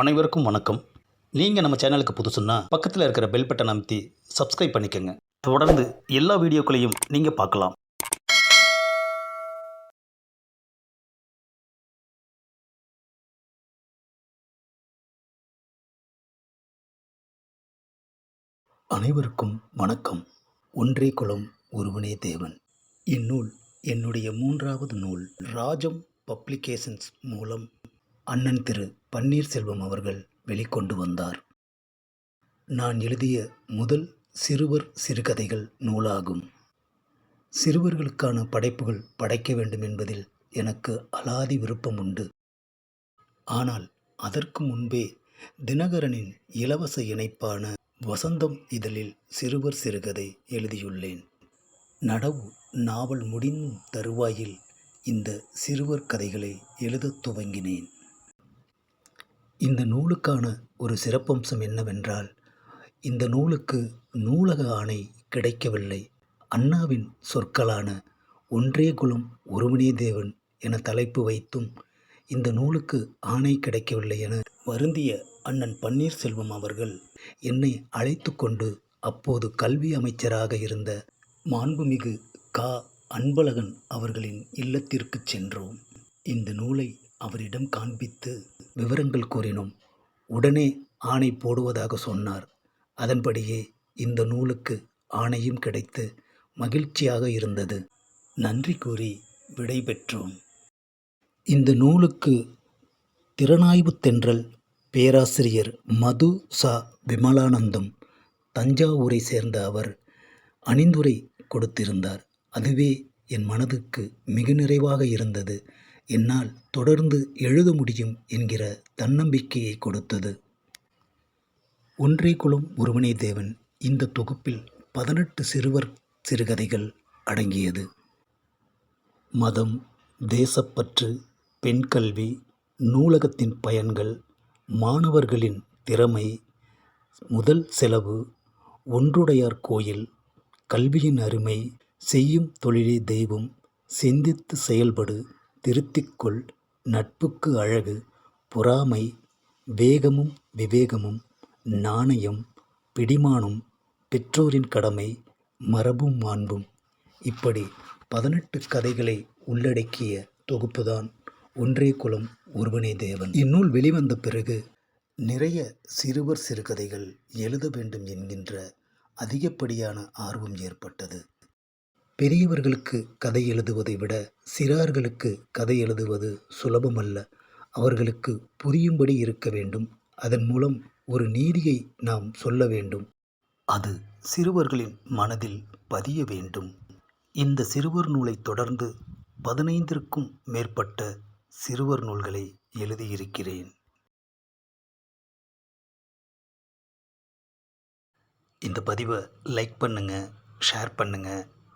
அனைவருக்கும் வணக்கம். நீங்கள் நம்ம சேனலுக்கு புதுசுன்னா பக்கத்தில் இருக்கிற பெல் பட்டன் அமைத்தி சப்ஸ்கிரைப் பண்ணிக்கோங்க. தொடர்ந்து எல்லா வீடியோக்களையும் நீங்கள் பார்க்கலாம். அனைவருக்கும் வணக்கம். ஒன்றே குலம் ஒருவனே தேவன். இந்நூல் என்னுடைய மூன்றாவது நூல். ராஜம் பப்ளிகேஷன்ஸ் மூலம் அண்ணன் திரு பன்னீர்செல்வம் அவர்கள் வெளிக்கொண்டு வந்தார். நான் எழுதிய முதல் சிறுவர் சிறுகதைகள் நூலாகும். சிறுவர்களுக்கான படைப்புகள் படைக்க வேண்டும் என்பதில் எனக்கு அலாதி விருப்பம் உண்டு. ஆனால் அதற்கு முன்பே தினகரனின் இலவச இணைப்பான வசந்தம் இதழில் சிறுவர் சிறுகதை எழுதியுள்ளேன். நடவு நாவல் முடியும் தருவாயில் இந்த சிறுவர் கதைகளை எழுதத் துவங்கினேன். இந்த நூலுக்கான ஒரு சிறப்பம்சம் என்னவென்றால் இந்த நூலுக்கு நூலக ஆணை கிடைக்கவில்லை. அண்ணாவின் சொற்களான ஒன்றே குலம் ஒருவனே தேவன் என தலைப்பு வைத்தும் இந்த நூலுக்கு ஆணை கிடைக்கவில்லை என வருந்திய அண்ணன் பன்னீர்செல்வம் அவர்கள் என்னை அழைத்து கொண்டு அப்போது கல்வி அமைச்சராக இருந்த மாண்புமிகு கா. அன்பழகன் அவர்களின் இல்லத்திற்கு சென்றோம். இந்த நூலை அவரிடம் காண்பித்து விவரங்கள் கூறினோம். உடனே ஆணை போடுவதாக சொன்னார். அதன்படியே இந்த நூலுக்கு ஆணையும் கிடைத்து மகிழ்ச்சியாக இருந்தது. நன்றி கூறி விடைபெற்றோம். இந்த நூலுக்கு திறனாய்வு தென்றல் பேராசிரியர் மது சா. விமலானந்தம் தஞ்சாவூரை சேர்ந்த அவர் அணிந்துரை கொடுத்திருந்தார். அதுவே என் மனதுக்கு மிக நிறைவாக இருந்தது. என்னால் தொடர்ந்து எழுத முடியும் என்கிற தன்னம்பிக்கையை கொடுத்தது. ஒன்றே குலம் ஒருவனே தேவன் இந்த தொகுப்பில் பதினெட்டு சிறுவர் சிறுகதைகள் அடங்கியது. மதம் தேசப்பற்று பெண் கல்வி நூலகத்தின் பயன்கள் மாணவர்களின் திறமை முதல் செலவு ஒன்றுடையார் கோயில் கல்வியின் அருமை செய்யும் தொழிலே தெய்வம் சிந்தித்து செயல்படு திருத்திக்கொள் நட்புக்கு அழகு பொறாமை வேகமும் விவேகமும் நாணயம் பிடிமானம் பெற்றோரின் கடமை மரபும் மாண்பும். இப்படி பதினெட்டு கதைகளை உள்ளடக்கிய தொகுப்புதான் ஒன்றே குலம் ஒருவனே தேவன். இந்நூல் வெளிவந்த பிறகு நிறைய சிறுவர் சிறுகதைகள் எழுத வேண்டும் என்கின்ற அதிகப்படியான ஆர்வம் ஏற்பட்டது. பெரியவர்களுக்கு கதை எழுதுவதை விட சிறார்களுக்கு கதை எழுதுவது சுலபமல்ல. அவர்களுக்கு புரியும்படி இருக்க வேண்டும். அதன் மூலம் ஒரு நீதியை நாம் சொல்ல வேண்டும். அது சிறுவர்களின் மனதில் பதிய வேண்டும். இந்த சிறுவர் நூலை தொடர்ந்து பதினைந்திற்கும் மேற்பட்ட சிறுவர் நூல்களை எழுதியிருக்கிறேன். இந்த பதிவை லைக் பண்ணுங்கள் ஷேர் பண்ணுங்கள்